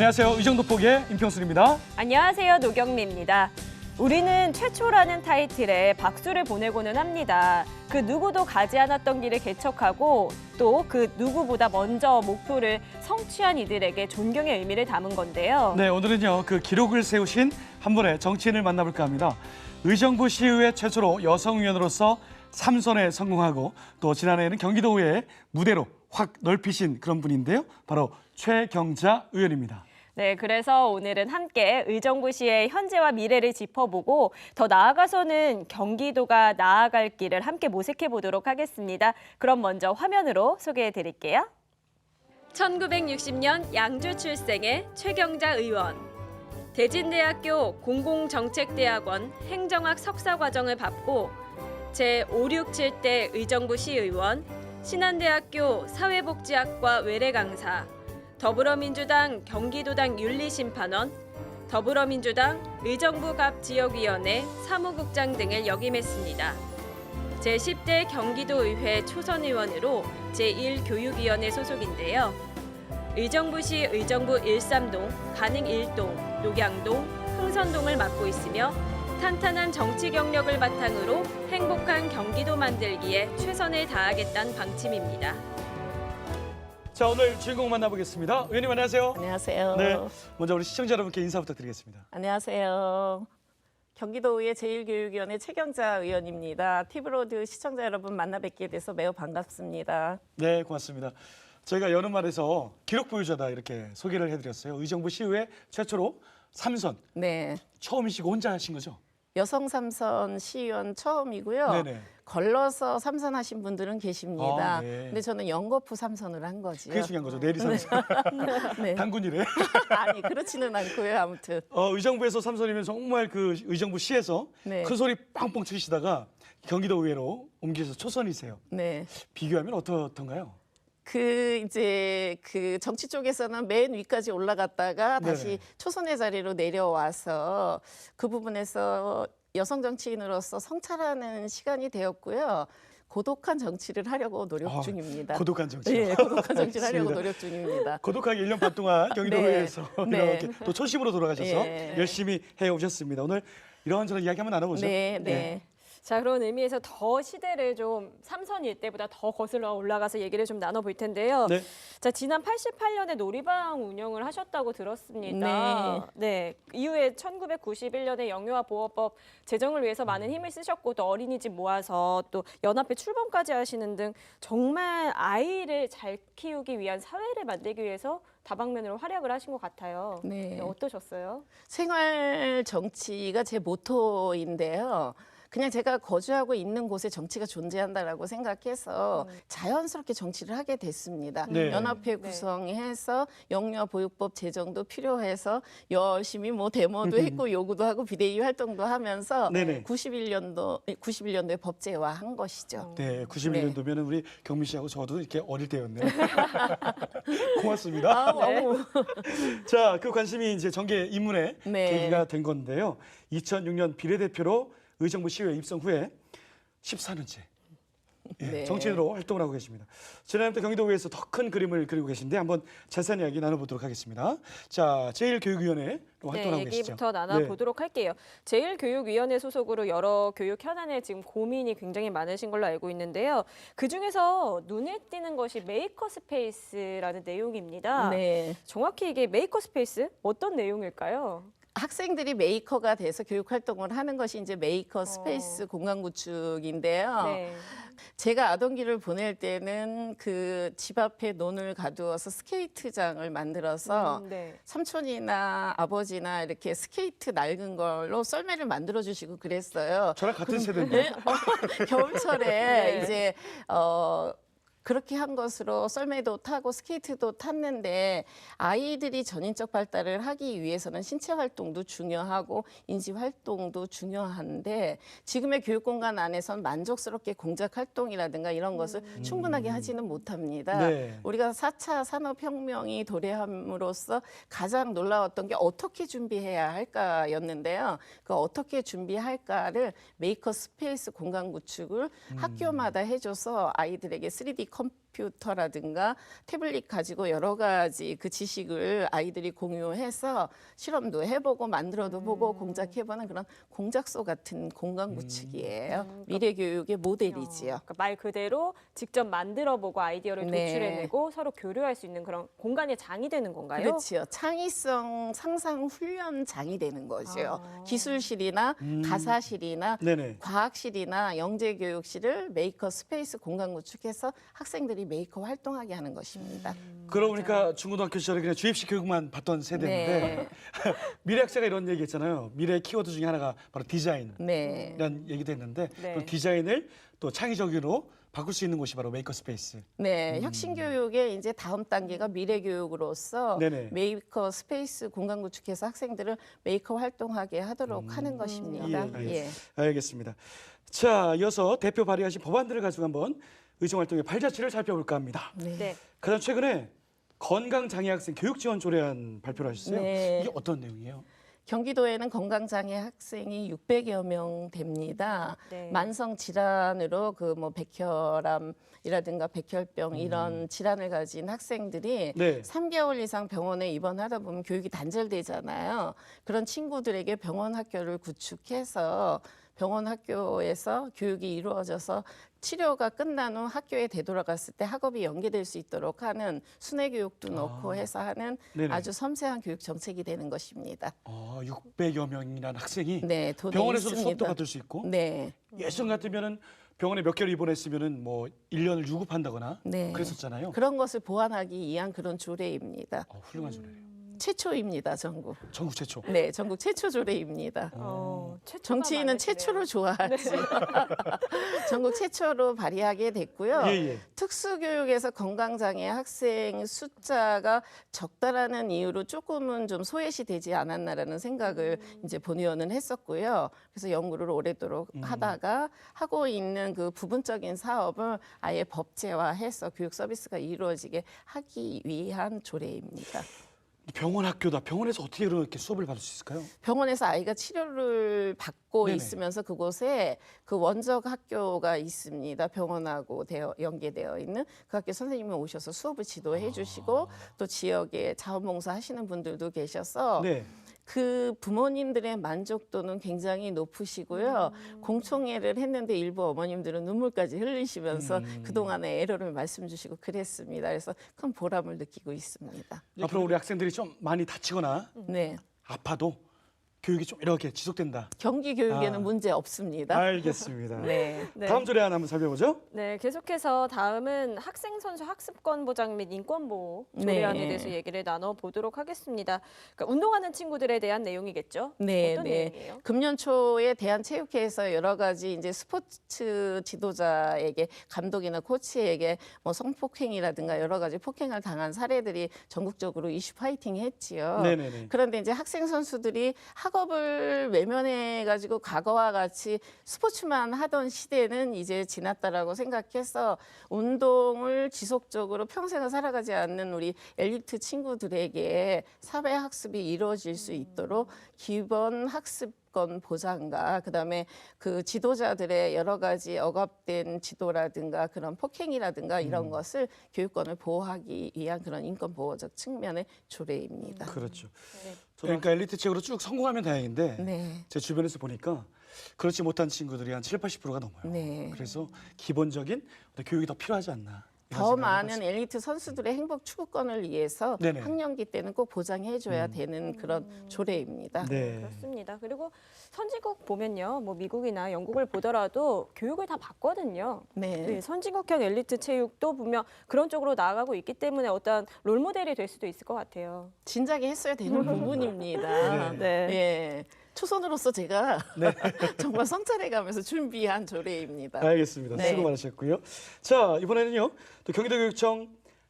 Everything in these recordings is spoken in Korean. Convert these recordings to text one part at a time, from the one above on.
안녕하세요. 의정도폭의 임평순입니다. 안녕하세요. 노경미입니다. 우리는 최초라는 타이틀에 박수를 보내고는 합니다. 그 누구도 가지 않았던 길을 개척하고 또 그 누구보다 먼저 목표를 성취한 이들에게 존경의 의미를 담은 건데요. 네, 오늘은요. 그 기록을 세우신 한 분의 정치인을 만나볼까 합니다. 의정부 시의회 최초로 여성위원으로서 삼선에 성공하고 또 지난해에는 경기도의회 무대로 확 넓히신 그런 분인데요. 바로 최경자 의원입니다. 네, 그래서 오늘은 함께 의정부시의 현재와 미래를 짚어보고 더 나아가서는 경기도가 나아갈 길을 함께 모색해 보도록 하겠습니다. 그럼 먼저 화면으로 소개해 드릴게요. 1960년 양주 출생의 최경자 의원. 대진대학교 공공정책대학원 행정학 석사과정을 밟고 제567대 의정부 시의원, 신한대학교 사회복지학과 외래 강사, 더불어민주당 경기도당 윤리심판원, 더불어민주당 의정부갑 지역위원회 사무국장 등을 역임했습니다. 제10대 경기도의회 초선의원으로 제1교육위원회 소속인데요. 의정부시 의정부 13동, 가능 1동, 녹양동, 흥선동을 맡고 있으며 탄탄한 정치 경력을 바탕으로 행복한 경기도 만들기에 최선을 다하겠다는 방침입니다. 자, 오늘 주인공 만나보겠습니다. 의원님 안녕하세요. 안녕하세요. 네, 먼저 우리 시청자 여러분께 인사 부탁드리겠습니다. 안녕하세요. 경기도의회 제1교육위원회 최경자 의원입니다. 티브로드 시청자 여러분 만나 뵙게 돼서 매우 반갑습니다. 네, 고맙습니다. 저희가 여느 말에서 기록 보유자다 이렇게 소개를 해드렸어요. 의정부 시의회 최초로 삼선 네. 처음이시고 혼자 하신 거죠? 여성 삼선 시의원 처음이고요. 네네. 걸러서 삼선하신 분들은 계십니다. 아, 네. 근데 저는 연거푸 삼선을 한 거지요. 그게 중요한 거죠. 내리 삼선. 네. 당군이래. 아니 그렇지는 않고요. 아무튼 어, 의정부에서 삼선이면 정말 그 의정부 시에서 네. 큰 소리 빵빵 치시다가 경기도 의회로 옮기셔서 초선이세요. 네. 비교하면 어떻던가요? 그 이제 그 정치 쪽에서는 맨 위까지 올라갔다가 다시 네네. 초선의 자리로 내려와서 그 부분에서 여성 정치인으로서 성찰하는 시간이 되었고요. 고독한 정치를 하려고 노력 아, 중입니다. 고독한 정치. 네, 고독한 정치를 하려고. 노력 중입니다. 고독하게 1년 반 동안 경기도 네. 의회에서 네. 이렇게 또 초심으로 돌아가셔서 예. 열심히 해 오셨습니다. 오늘 이런저런 이야기 한번 나눠보죠. 네, 네. 자 그런 의미에서 더 시대를 좀 삼선일 때보다 더 거슬러 올라가서 얘기를 좀 나눠볼 텐데요. 네. 자 지난 88년에 놀이방 운영을 하셨다고 들었습니다. 네. 이후에 1991년에 영유아 보호법 제정을 위해서 많은 힘을 쓰셨고 또 어린이집 모아서 또 연합회 출범까지 하시는 등 정말 아이를 잘 키우기 위한 사회를 만들기 위해서 다방면으로 활약을 하신 것 같아요. 네. 네, 어떠셨어요? 생활 정치가 제 모토인데요. 그냥 제가 거주하고 있는 곳에 정치가 존재한다라고 생각해서 자연스럽게 정치를 하게 됐습니다. 네. 연합회 구성해서 영유아 보육법 제정도 필요해서 열심히 뭐 데모도 했고 요구도 하고 비대위 활동도 하면서 네네. 91년도 91년도에 법제화 한 것이죠. 네, 91년도면 우리 경미 씨하고 저도 이렇게 어릴 때였네요. 고맙습니다. 아, 너무 자, 그 관심이 이제 정계 입문의 네. 계기가 된 건데요. 2006년 비례대표로 의정부 시의회 입성 후에 14년째 예, 네. 정치인으로 활동을 하고 계십니다. 지난해부터 경기도의회에서 더 큰 그림을 그리고 계신데 한번 자세한 이야기 나눠보도록 하겠습니다. 자, 제일교육위원회로 활동하고 네, 계시죠. 얘기부터 나눠보도록 할게요. 제일교육위원회 소속으로 여러 교육 현안에 지금 고민이 굉장히 많으신 걸로 알고 있는데요. 그 중에서 눈에 띄는 것이 메이커 스페이스라는 내용입니다. 네. 정확히 이게 메이커 스페이스 어떤 내용일까요? 학생들이 메이커가 돼서 교육 활동을 하는 것이 이제 메이커 스페이스 공간 구축인데요. 네. 제가 아동기를 보낼 때는 그 집 앞에 논을 가두어서 스케이트장을 만들어서 음, 네. 삼촌이나 아버지나 이렇게 스케이트 낡은 걸로 썰매를 만들어 주시고 그랬어요. 저랑 같은 세대인데. 네? 어, 겨울철에 네. 이제 어 그렇게 한 것으로 썰매도 타고 스케이트도 탔는데 아이들이 전인적 발달을 하기 위해서는 신체 활동도 중요하고 인지 활동도 중요한데 지금의 교육 공간 안에선 만족스럽게 공작 활동이라든가 이런 것을 충분하게 하지는 못합니다. 네. 우리가 4차 산업혁명이 도래함으로써 가장 놀라웠던 게 어떻게 준비해야 할까였는데요. 그 어떻게 준비할까를 메이커 스페이스 공간 구축을 학교마다 해줘서 아이들에게 3D 컴 컴퓨터라든가 태블릿 가지고 여러 가지 그 지식을 아이들이 공유해서 실험도 해보고 만들어도 보고 공작해보는 그런 공작소 같은 공간 구축이에요. 미래 교육의 모델이지요. 그러니까 말 그대로 직접 만들어보고 아이디어를 네. 도출해내고 서로 교류할 수 있는 그런 공간의 장이 되는 건가요? 그렇지요. 창의성 상상 훈련장이 되는 거죠. 아. 기술실이나 가사실이나 네네. 과학실이나 영재교육실을 메이커 스페이스 공간 구축해서 학생들이 메이커 활동하게 하는 것입니다. 그러고 보니까 중고등학교 시절에 그냥 주입식 교육만 봤던 세대인데 네. 미래학자가 이런 얘기 했잖아요. 미래 키워드 중에 하나가 바로 디자인이라는 네. 얘기도 했는데 네. 그 디자인을 또 창의적으로 바꿀 수 있는 곳이 바로 메이커 스페이스. 네, 혁신 교육의 이제 다음 단계가 미래 교육으로서 네네. 메이커 스페이스 공간 구축해서 학생들을 메이커 활동하게 하도록 하는 것입니다. 예, 예. 예. 알겠습니다. 자, 이어서 대표 발의하신 법안들을 가지고 한번 의정활동의 발자취를 살펴볼까 합니다. 네. 가장 최근에 건강 장애 학생 교육 지원 조례안 발표를 하셨어요. 네. 이게 어떤 내용이에요? 경기도에는 건강장애 학생이 600여 명 됩니다. 네. 만성 질환으로 그 뭐 백혈암이라든가 백혈병 이런 질환을 가진 학생들이 네. 3개월 이상 병원에 입원하다 보면 교육이 단절되잖아요. 그런 친구들에게 병원 학교를 구축해서 병원 학교에서 교육이 이루어져서 치료가 끝난 후 학교에 되돌아갔을 때 학업이 연계될 수 있도록 하는 순회 교육도 넣고 해서 하는 네네. 아주 섬세한 교육 정책이 되는 것입니다. 어, 600여 명이라는 학생이 네, 있습니다. 수업도 받을 수 있고 네, 예전 같으면은 병원에 몇 개월 입원했으면은 뭐 1년을 유급한다거나 네. 그랬었잖아요. 그런 것을 보완하기 위한 그런 조례입니다. 어, 훌륭한 조례예요. 최초입니다, 전국. 전국 최초. 네, 전국 최초 조례입니다. 어, 최초가 정치인은 많으시네요. 최초를 좋아하지. 전국 최초로 발의하게 됐고요. 예, 예. 특수교육에서 건강장애 학생 숫자가 적다라는 이유로 조금은 좀 소외시 되지 않았나라는 생각을 이제 본 의원은 했었고요. 그래서 연구를 오래도록 하다가 하고 있는 그 부분적인 사업을 아예 법제화해서 교육 서비스가 이루어지게 하기 위한 조례입니다. 병원 학교다. 병원에서 어떻게 이렇게 수업을 받을 수 있을까요? 병원에서 아이가 치료를 받고 네네. 있으면서 그곳에 그 원적 학교가 있습니다. 병원하고 되어, 연계되어 있는 그 학교 선생님이 오셔서 수업을 지도해 주시고 또 지역에 자원봉사 하시는 분들도 계셔서 네. 그 부모님들의 만족도는 굉장히 높으시고요. 공청회를 했는데 일부 어머님들은 눈물까지 흘리시면서 그동안의 애로를 말씀 주시고 그랬습니다. 그래서 큰 보람을 느끼고 있습니다. 앞으로 우리 학생들이 좀 많이 다치거나 네. 아파도 교육이 좀 이렇게 지속된다. 경기 교육에는 아. 문제 없습니다. 알겠습니다. 네. 네. 다음 조례 하나 한번 살펴보죠. 네, 계속해서 다음은 학생 선수 학습권 보장 및 인권 보호 조례안에 네. 대해서 얘기를 나눠 보도록 하겠습니다. 그러니까 운동하는 친구들에 대한 내용이겠죠? 네, 어떤 네. 내용이에요? 금년 초에 대한체육회에서 여러 가지 이제 스포츠 지도자에게 감독이나 코치에게 뭐 성폭행이라든가 여러 가지 폭행을 당한 사례들이 전국적으로 이슈 파이팅 했지요. 네네네. 그런데 이제 학생 선수들이 학업을 외면해 가지고 과거와 같이 스포츠만 하던 시대는 이제 지났다라고 생각해서 운동을 지속적으로 평생을 살아가지 않는 우리 엘리트 친구들에게 사회 학습이 이루어질 수 있도록 기본 학습 권 보장과 그다음에 그 지도자들의 여러 가지 억압된 지도라든가 그런 폭행이라든가 이런 것을 교육권을 보호하기 위한 그런 인권 보호적 측면의 조례입니다. 그렇죠. 네. 그러니까 엘리트 책으로 쭉 성공하면 다행인데 네. 제 주변에서 보니까 그렇지 못한 친구들이 한 7, 80%가 넘어요. 네. 그래서 기본적인 어떤 교육이 더 필요하지 않나. 더 많은. 엘리트 선수들의 행복 추구권을 위해서 네네. 학령기 때는 꼭 보장해줘야 되는 그런 조례입니다. 네. 그렇습니다. 그리고 선진국 보면요, 뭐 미국이나 영국을 보더라도 교육을 다 받거든요. 네. 네, 선진국형 엘리트 체육도 분명 그런 쪽으로 나아가고 있기 때문에 어떤 롤 모델이 될 수도 있을 것 같아요. 진작에 했어야 되는 부분입니다. 네. 네. 예. 초선으로서 제가 네. 정말 성찰해가면서 준비한 조례입니다. 알겠습니다. 네. 수고 많으셨고요. 자 이번에는요 또 경기도교육청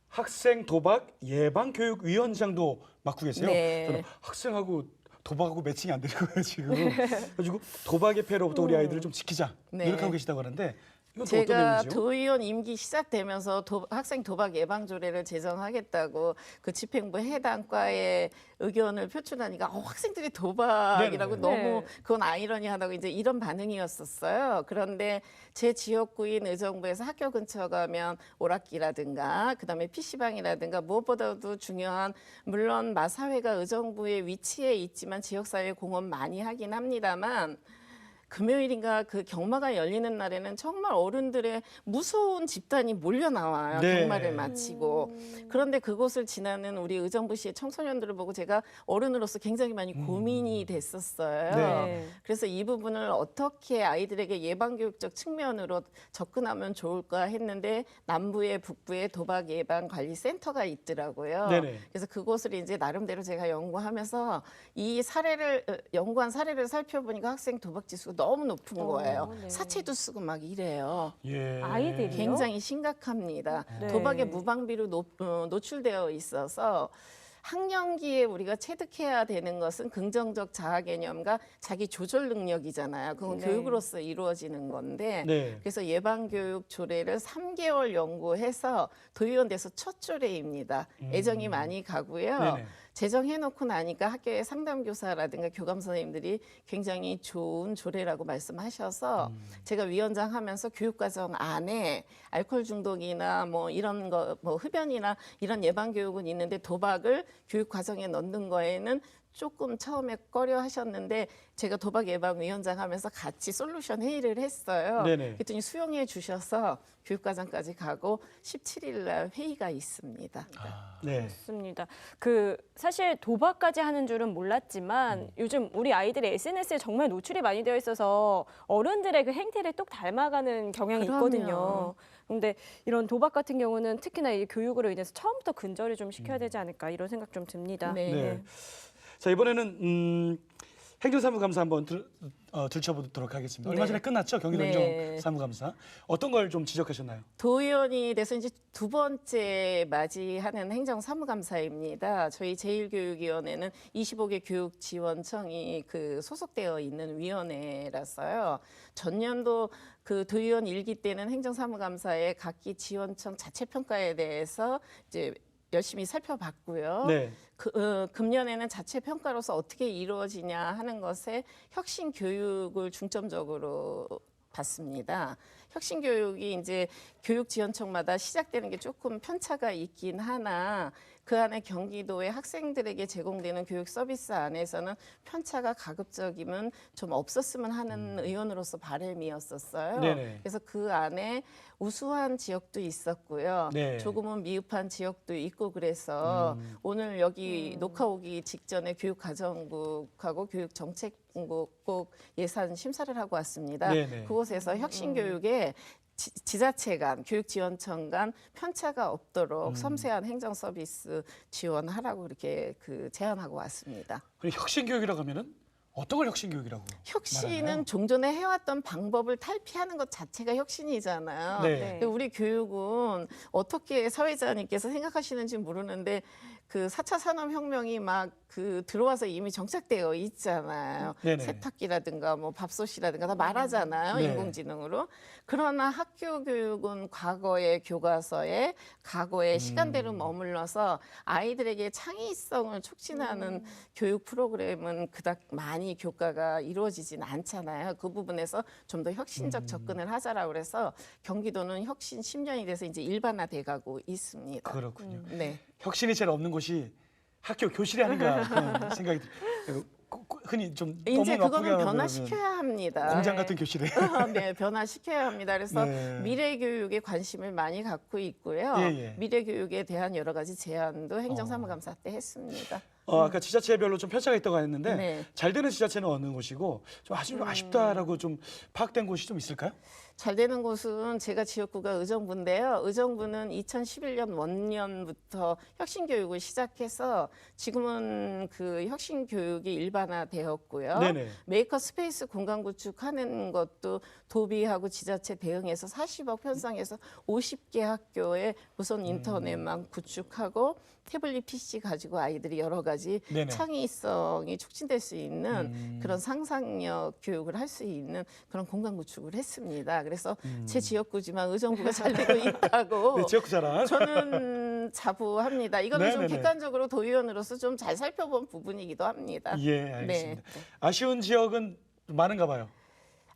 학생 도박 예방 교육 위원장도 맡고 계세요. 네. 저는 학생하고 도박하고 매칭이 안 되는 거예요 지금. 그래가지고 도박의 폐로부터 우리 아이들을 좀 지키자 네. 노력하고 계시다고 하는데 제가? 도의원 임기 시작되면서 도- 학생 도박 예방 조례를 제정하겠다고 그 집행부 해당 과에 의견을 표출하니까 어, 학생들이 도박이라고 네네. 너무 네. 그건 아이러니하다고 이제 이런 반응이었었어요. 그런데 제 지역구인 의정부에서 학교 근처 가면 오락기라든가 그다음에 PC방이라든가 무엇보다도 중요한 물론 마사회가 의정부의 위치에 있지만 지역사회 공헌 많이 하긴 합니다만 금요일인가 그 경마가 열리는 날에는 정말 어른들의 무서운 집단이 몰려 나와요. 네. 경마를 마치고. 음. 그런데 그곳을 지나는 우리 의정부시의 청소년들을 보고 제가 어른으로서 굉장히 많이 고민이 됐었어요. 네. 그래서 이 부분을 어떻게 아이들에게 예방교육적 측면으로 접근하면 좋을까 했는데 남부에 북부에 도박 예방 관리 센터가 있더라고요. 네네. 그래서 그곳을 이제 나름대로 제가 연구하면서 이 사례를 어, 연구한 사례를 살펴보니까 학생 도박 지수가 너무 높은 어, 거예요. 네. 사채도 쓰고 막 이래요. 예. 아이들이요? 굉장히 심각합니다. 네. 도박에 무방비로 노, 어, 노출되어 있어서 학령기에 우리가 체득해야 되는 것은 긍정적 자아 개념과 자기 조절 능력이잖아요. 그건 네. 교육으로서 이루어지는 건데 네. 그래서 예방 교육 조례를 3개월 연구해서 도의원 돼서 첫 조례입니다. 애정이 많이 가고요. 음. 네네. 제정해놓고 나니까 학교의 상담교사라든가 교감 선생님들이 굉장히 좋은 조례라고 말씀하셔서 음. 제가 위원장 하면서 교육과정 안에 알코올 중독이나 뭐 이런 거, 뭐 흡연이나 이런 예방교육은 있는데 도박을 교육과정에 넣는 거에는 조금 처음에 꺼려 하셨는데 제가 도박 예방 위원장 하면서 같이 솔루션 회의를 했어요. 네네. 그랬더니 수용해 주셔서 교육과정까지 가고 17일 날 회의가 있습니다. 네. 맞습니다. 그 사실 도박까지 하는 줄은 몰랐지만 음. 요즘 우리 아이들이 SNS에 정말 노출이 많이 되어 있어서 어른들의 그 행태를 똑 닮아가는 경향이 그럼요. 있거든요. 근데 이런 도박 같은 경우는 특히나 이 교육으로 인해서 처음부터 근절을 좀 시켜야 음. 되지 않을까 이런 생각 좀 듭니다. 네. 네. 자 이번에는 음, 행정사무감사 한번 들, 어, 들춰보도록 하겠습니다. 얼마 네. 전에 끝났죠 경기도 네. 행정사무감사. 어떤 걸 좀 지적하셨나요? 도의원이 돼서 이제 두 번째 맞이하는 행정사무감사입니다. 저희 제1교육위원회는 25개 교육지원청이 그 소속되어 있는 위원회라서요. 전년도 그 도의원 일기 때는 행정사무감사의 각기 지원청 자체 평가에 대해서 이제 열심히 살펴봤고요. 네. 그, 어, 금년에는 자체 평가로서 어떻게 이루어지냐 하는 것에 혁신 교육을 중점적으로 봤습니다. 혁신 교육이 이제 교육 지원청마다 시작되는 게 조금 편차가 있긴 하나 그 안에 경기도의 학생들에게 제공되는 교육 서비스 안에서는 편차가 가급적이면 좀 없었으면 하는 의원으로서 바람이었었어요. 음. 네네. 그래서 그 안에 우수한 지역도 있었고요. 네. 조금은 미흡한 지역도 있고 그래서 음. 오늘 여기 녹화 오기 직전에 교육가정국하고 교육정책국 꼭 예산 심사를 하고 왔습니다. 네네. 그곳에서 혁신교육에 지- 지자체 간, 교육지원청 간 편차가 없도록 음. 섬세한 행정 서비스 지원하라고 이렇게 그 제안하고 왔습니다. 그리고 혁신 교육이라고 하면은 어떤 걸 혁신 교육이라고? 혁신은 말하나요? 종전에 해왔던 방법을 탈피하는 것 자체가 혁신이잖아요. 네. 네. 근데 우리 교육은 어떻게 사회자님께서 생각하시는지 모르는데 그 4차 산업혁명이 막 그 들어와서 이미 정착되어 있잖아요. 네네. 세탁기라든가 뭐 밥솥이라든가 다 말하잖아요. 네. 인공지능으로. 그러나 학교 교육은 과거의 교과서에 과거의 음. 시간대로 머물러서 아이들에게 창의성을 촉진하는 교육 프로그램은 그닥 많이 교과가 이루어지진 않잖아요. 그 부분에서 좀 더 혁신적 음. 접근을 하자라고 그래서 경기도는 혁신 10년이 돼서 이제 일반화돼 가고 있습니다. 그렇군요. 네. 혁신이 제일 없는 곳이 학교 교실이 아닌가 그런 생각이 들어요. 흔히 좀 이제 그거는 변화시켜야 합니다. 공장 같은 교실에. 네, 변화시켜야 합니다. 그래서 네. 미래 교육에 관심을 많이 갖고 있고요. 예, 예. 미래 교육에 대한 여러 가지 제안도 행정사무감사 때 했습니다. 어, 아까 지자체별로 좀 편차가 있다고 했는데 네. 잘 되는 지자체는 어느 곳이고 좀 아주 아쉽다라고 좀 파악된 곳이 좀 있을까요? 잘 되는 곳은 제가 지역구가 의정부인데요. 의정부는 2011년 원년부터 혁신교육을 시작해서 지금은 그 혁신교육이 일반화돼 되었고요. 네네. 메이커 스페이스 공간 구축하는 것도 도비하고 지자체 대응해서 40억 편성해서 50개 학교에 우선 인터넷망 구축하고 태블릿 PC 가지고 아이들이 여러 가지 네네. 창의성이 촉진될 수 있는 음. 그런 상상력 교육을 할 수 있는 그런 공간 구축을 했습니다. 그래서 제 지역구지만 의정부가 잘 되고 있다고 음. 네, 지역구 자랑. 저는 자부합니다. 이거는 좀. 객관적으로 도의원으로서 좀 잘 살펴본 부분이기도 합니다. 예, 알겠습니다. 네. 아쉬운 지역은 많은가 봐요.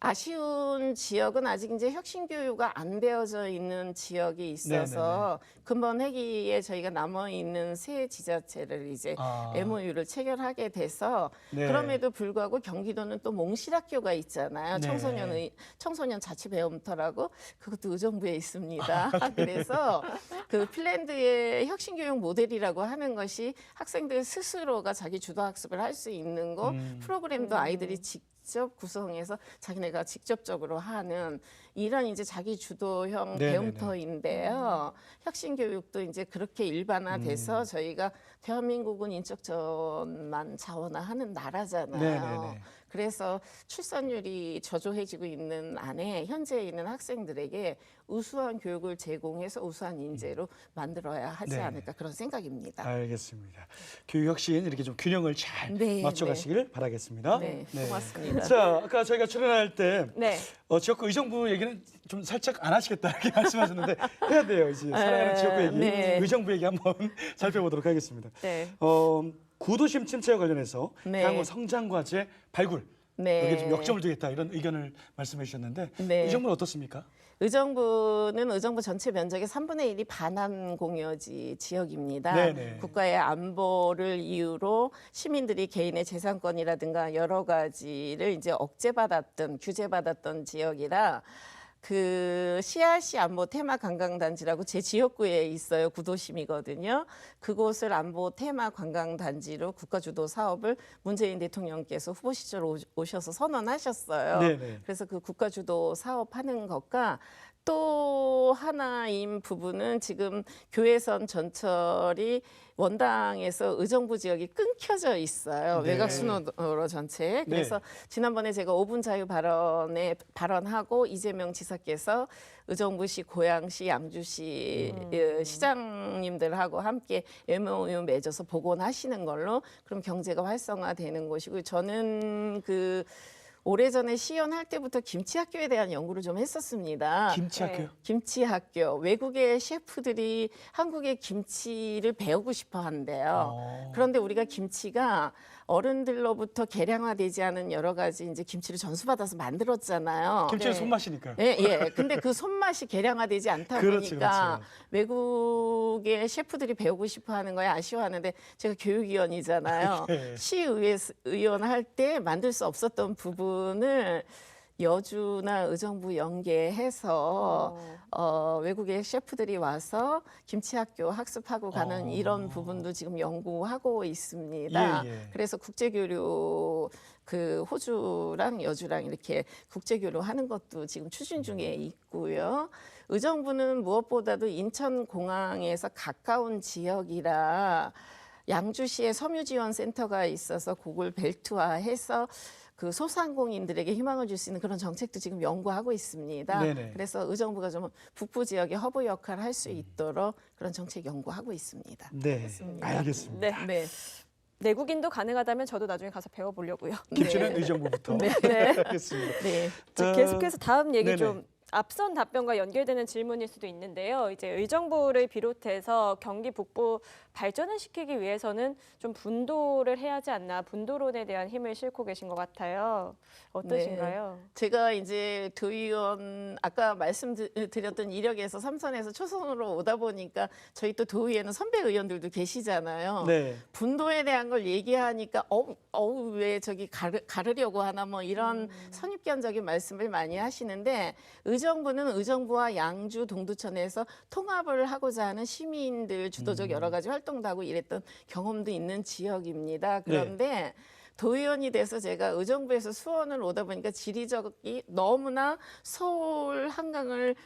아쉬운 지역은 아직 이제 혁신 교육가 안 되어져 있는 지역이 있어서 근본 회기에 저희가 남아 있는 새 지자체를 이제 아. MOU를 체결하게 돼서 네. 그럼에도 불구하고 경기도는 또 몽실학교가 있잖아요. 네. 청소년 의, 청소년 자치 배움터라고 그것도 의정부에 있습니다. 아, 네. 그래서 그 핀란드의 혁신 교육 모델이라고 하는 것이 학생들 스스로가 자기 주도 학습을 할 수 있는 거 음. 프로그램도 아이들이 직접 구성해서 자기네가 직접적으로 하는 이런 이제 자기 주도형 네네네. 배움터인데요. 혁신 교육도 이제 그렇게 일반화돼서 음. 저희가 대한민국은 인적 자원만 자원화하는 나라잖아요. 네네네. 그래서 출산율이 저조해지고 있는 안에 현재 있는 학생들에게 우수한 교육을 제공해서 우수한 인재로 만들어야 하지 네. 않을까 그런 생각입니다. 알겠습니다. 교육 혁신 이렇게 좀 균형을 잘 네, 맞춰가시길 바라겠습니다. 네, 고맙습니다. 자, 아까 저희가 출연할 때 네. 어, 지역구 의정부 얘기는 좀 살짝 안 하시겠다 이렇게 말씀하셨는데 해야 돼요 이제 사랑하는 에, 지역구 얘기, 네. 의정부 얘기 한번 살펴보도록 하겠습니다. 네. 어, 구도심 침체와 관련해서 네. 향후 성장 과제 발굴 네. 여기에 좀 역점을 두겠다 이런 의견을 말씀해 주셨는데 네. 의정부는 어떻습니까? 의정부는 의정부 전체 면적의 3분의 1이 반환 공여지 지역입니다. 네네. 국가의 안보를 이유로 시민들이 개인의 재산권이라든가 여러 가지를 이제 억제받았던 규제받았던 지역이라 그 CRC 안보 테마 관광단지라고 제 지역구에 있어요 구도심이거든요. 그곳을 안보 테마 관광단지로 국가주도 사업을 문재인 대통령께서 후보 시절 오- 오셔서 선언하셨어요. 네네. 그래서 그 국가주도 사업하는 것과 또 하나인 부분은 지금 교회선 전철이 원당에서 의정부 지역이 끊겨져 있어요. 네. 외곽 순환도로 전체. 그래서 지난번에 제가 5분 자유 발언에 발언하고 이재명 지사께서 의정부시, 고양시, 양주시 예, 시장님들하고 함께 MOU 맺어서 복원하시는 걸로 그럼 경제가 활성화되는 곳이고 저는 그 오래전에 시연할 때부터 김치 학교에 대한 연구를 좀 했었습니다. 김치 학교요? 김치 학교 외국의 셰프들이 한국의 김치를 배우고 싶어 한대요. 어. 그런데 우리가 김치가 어른들로부터 개량화되지 않은 여러 가지 이제 김치를 전수받아서 만들었잖아요. 김치는 네. 손맛이니까요. 예, 예. 근데 그 손맛이 개량화되지 않다 그렇지, 보니까 그렇죠. 외국의 셰프들이 배우고 싶어 하는 거에 아쉬워하는데 제가 교육위원이잖아요. 네. 시의회 의원 할 때 만들 수 없었던 부분을 여주나 의정부 연계해서 어, 외국의 셰프들이 와서 김치학교 학습하고 가는 어. 이런 부분도 지금 연구하고 있습니다. 예, 예. 그래서 국제교류 그 호주랑 여주랑 이렇게 국제교류 하는 것도 지금 추진 중에 있고요. 의정부는 무엇보다도 인천공항에서 가까운 지역이라 양주시에 섬유지원센터가 있어서 그걸 벨트화해서 그 소상공인들에게 희망을 줄 수 있는 그런 정책도 지금 연구하고 있습니다. 네네. 그래서 의정부가 좀 북부 지역의 허브 역할을 할 수 있도록 그런 정책 연구하고 있습니다. 네, 알겠습니다. 네. 네. 내국인도 가능하다면 저도 나중에 가서 배워보려고요. 김치는 의정부부터. 네. 알겠습니다. 네. 자, 어, 계속해서 다음 얘기 네네. 좀 앞선 답변과 연결되는 질문일 수도 있는데요. 이제 의정부를 비롯해서 경기 북부 발전을 시키기 위해서는 좀 분도를 해야 하지 않나 분도론에 대한 힘을 싣고 계신 것 같아요. 어떠신가요? 제가 이제 도의원 아까 말씀드렸던 이력에서 삼선에서 초선으로 오다 보니까 저희 또 도의회는 선배 의원들도 계시잖아요. 네. 분도에 대한 걸 얘기하니까 어우, 어우 왜 저기 가르, 가르려고 하나 뭐 이런 선입견적인 말씀을 많이 하시는데 의정부는 의정부와 양주 동두천에서 통합을 하고자 하는 시민들 주도적 여러 가지 활동 도 하고 이랬던 경험도 있는 지역입니다. 그런데 도의원이 돼서 제가 의정부에서 수원을 오다 보니까 지리적이 너무나 서울 한강을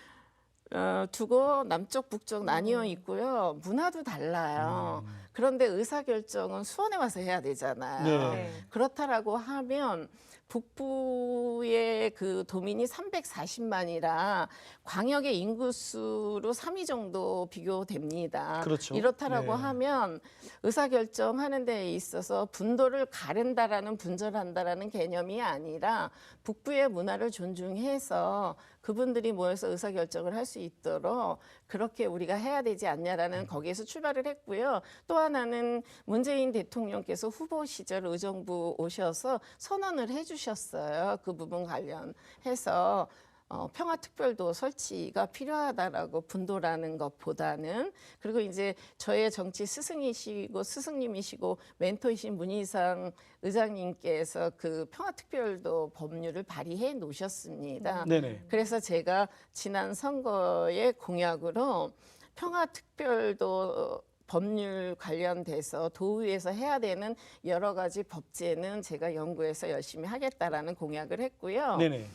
어, 두고 남쪽 북쪽 나뉘어 있고요. 문화도 달라요. 그런데 의사 결정은 수원에 와서 해야 되잖아요. 네. 네. 그렇다라고 하면 북부의 그 도민이 340만이라 광역의 인구수로 3위 정도 비교됩니다. 그렇죠. 이렇다라고 네. 하면 의사 결정하는 데 있어서 분도를 가른다라는 분절한다라는 개념이 아니라 북부의 문화를 존중해서 그분들이 모여서 의사 결정을 할 수 있도록 그렇게 우리가 해야 되지 않냐라는 거기에서 출발을 했고요. 또 하나는 문재인 대통령께서 후보 시절 의정부 오셔서 선언을 해주셨어요. 그 부분 관련해서 어, 평화특별도 설치가 필요하다라고 분도라는 것보다는 그리고 이제 저의 정치 스승이시고 스승님이시고 멘토이신 문희상 의장님께서 그 평화특별도 법률을 발의해 놓으셨습니다. 네네. 그래서 제가 지난 선거의 공약으로 평화특별도 법률 관련돼서 도의에서 해야 되는 여러 가지 법제는 제가 연구해서 열심히 하겠다라는 공약을 했고요. 네네.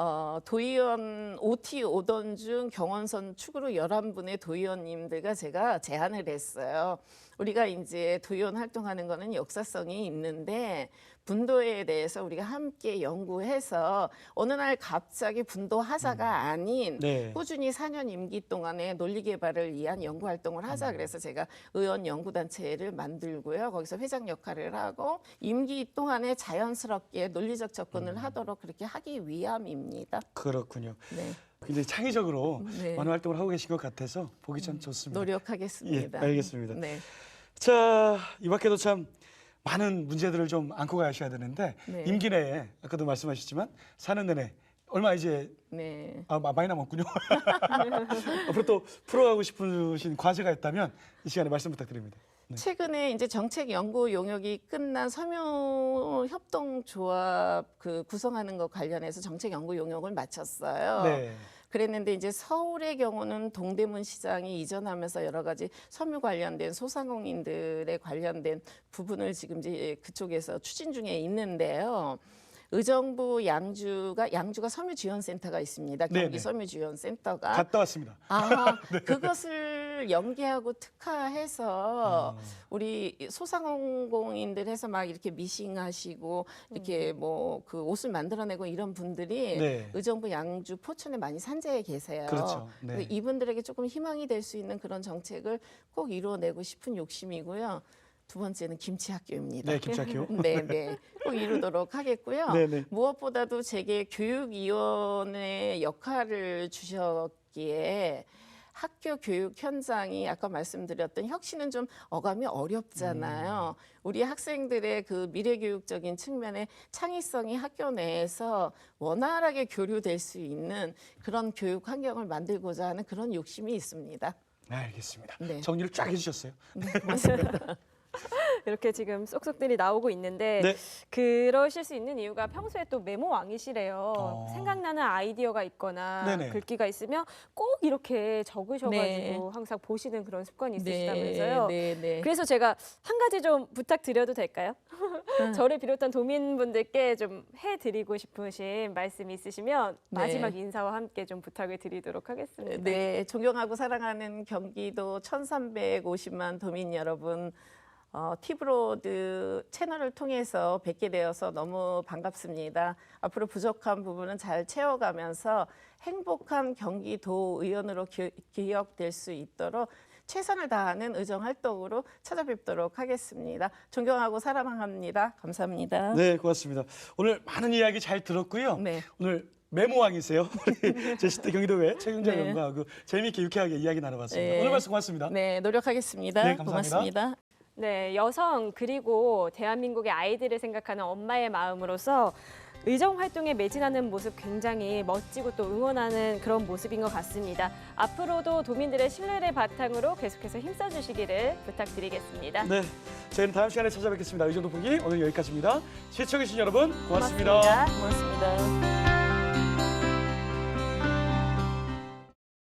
어, 도의원 OT 오던 중 경원선 축으로 11분의 도의원님들과 제가 제안을 했어요. 우리가 이제 도의원 활동하는 거는 역사성이 있는데 분도에 대해서 우리가 함께 연구해서 어느 날 갑자기 분도 하자가 아닌 네. 꾸준히 4년 임기 동안에 논리 개발을 위한 연구 활동을 하자 그래서 제가 의원 연구 단체를 만들고요. 거기서 회장 역할을 하고 임기 동안에 자연스럽게 논리적 접근을 하도록 그렇게 하기 위함입니다. 그렇군요. 네. 굉장히 창의적으로 네. 많은 활동을 하고 계신 것 같아서 보기 참 좋습니다. 노력하겠습니다. 예, 알겠습니다. 네. 자, 이 밖에도 참 많은 문제들을 좀 안고 가셔야 되는데 네. 임기 내에 아까도 말씀하셨지만 사는 내내 얼마 이제 네. 아, 마- 많이 남았군요. 앞으로 또 풀어가고 싶으신 과제가 있다면 이 시간에 말씀 부탁드립니다. 네. 최근에 이제 정책 연구 용역이 끝난 섬유 협동조합 그 구성하는 것 관련해서 정책 연구 용역을 마쳤어요. 네. 그랬는데 이제 서울의 경우는 동대문 시장이 이전하면서 여러 가지 섬유 관련된 소상공인들에 관련된 부분을 지금 이제 그쪽에서 추진 중에 있는데요. 의정부 양주가 양주가 섬유 지원 센터가 있습니다. 경기 네네. 섬유 지원 센터가 갔다 왔습니다. 아, 그것을 연계하고 특화해서 아. 우리 소상공인들 해서 막 이렇게 미싱하시고 이렇게 뭐그 옷을 만들어내고 이런 분들이 네. 의정부 양주 포천에 많이 산재해 계세요. 그렇죠. 네. 이분들에게 조금 희망이 될 수 있는 그런 정책을 꼭 이루어내고 싶은 욕심이고요. 두 번째는 김치 학교입니다. 네, 김치학교. 네, 네. 꼭 이루도록 하겠고요. 네, 네. 무엇보다도 제게 교육위원회 역할을 주셨기에 학교 교육 현장이 아까 말씀드렸던 혁신은 좀 어감이 어렵잖아요. 우리 학생들의 그 미래교육적인 측면의 창의성이 학교 내에서 원활하게 교류될 수 있는 그런 교육 환경을 만들고자 하는 그런 욕심이 있습니다. 네, 알겠습니다. 네. 정리를 쫙 해주셨어요. 이렇게 지금 쏙쏙들이 나오고 있는데 네. 그러실 수 있는 이유가 평소에 또 메모 왕이시래요. 어. 생각나는 아이디어가 있거나 네네. 글귀가 있으면 꼭 이렇게 적으셔가지고 네. 항상 보시는 그런 습관이 있으시다면서요. 네, 네. 그래서 제가 한 가지 좀 부탁드려도 될까요? 음. 저를 비롯한 도민분들께 좀 해드리고 싶으신 말씀이 있으시면 네. 마지막 인사와 함께 좀 부탁을 드리도록 하겠습니다. 네, 존경하고 사랑하는 경기도 1,350만 도민 여러분, 어, 티브로드 채널을 통해서 뵙게 되어서 너무 반갑습니다. 앞으로 부족한 부분은 잘 채워가면서 행복한 경기도 의원으로 기, 기억될 수 있도록 최선을 다하는 의정 활동으로 찾아뵙도록 하겠습니다. 존경하고 사랑합니다. 감사합니다. 네, 고맙습니다. 오늘 많은 이야기 잘 들었고요. 네. 오늘 메모왕이세요. 우리 제시대 경기도의 최경자 네. 의원과 그 재미있게 유쾌하게 이야기 나눠봤습니다. 네. 오늘 말씀 고맙습니다. 네, 노력하겠습니다. 네, 감사합니다. 고맙습니다. 네, 여성 그리고 대한민국의 아이들을 생각하는 엄마의 마음으로서 의정 활동에 매진하는 모습 굉장히 멋지고 또 응원하는 그런 모습인 것 같습니다. 앞으로도 도민들의 신뢰를 바탕으로 계속해서 힘써 주시기를 부탁드리겠습니다. 네, 저희는 다음 시간에 찾아뵙겠습니다. 의정도 보기 오늘 여기까지입니다. 시청해주신 여러분 고맙습니다. 고맙습니다. 고맙습니다.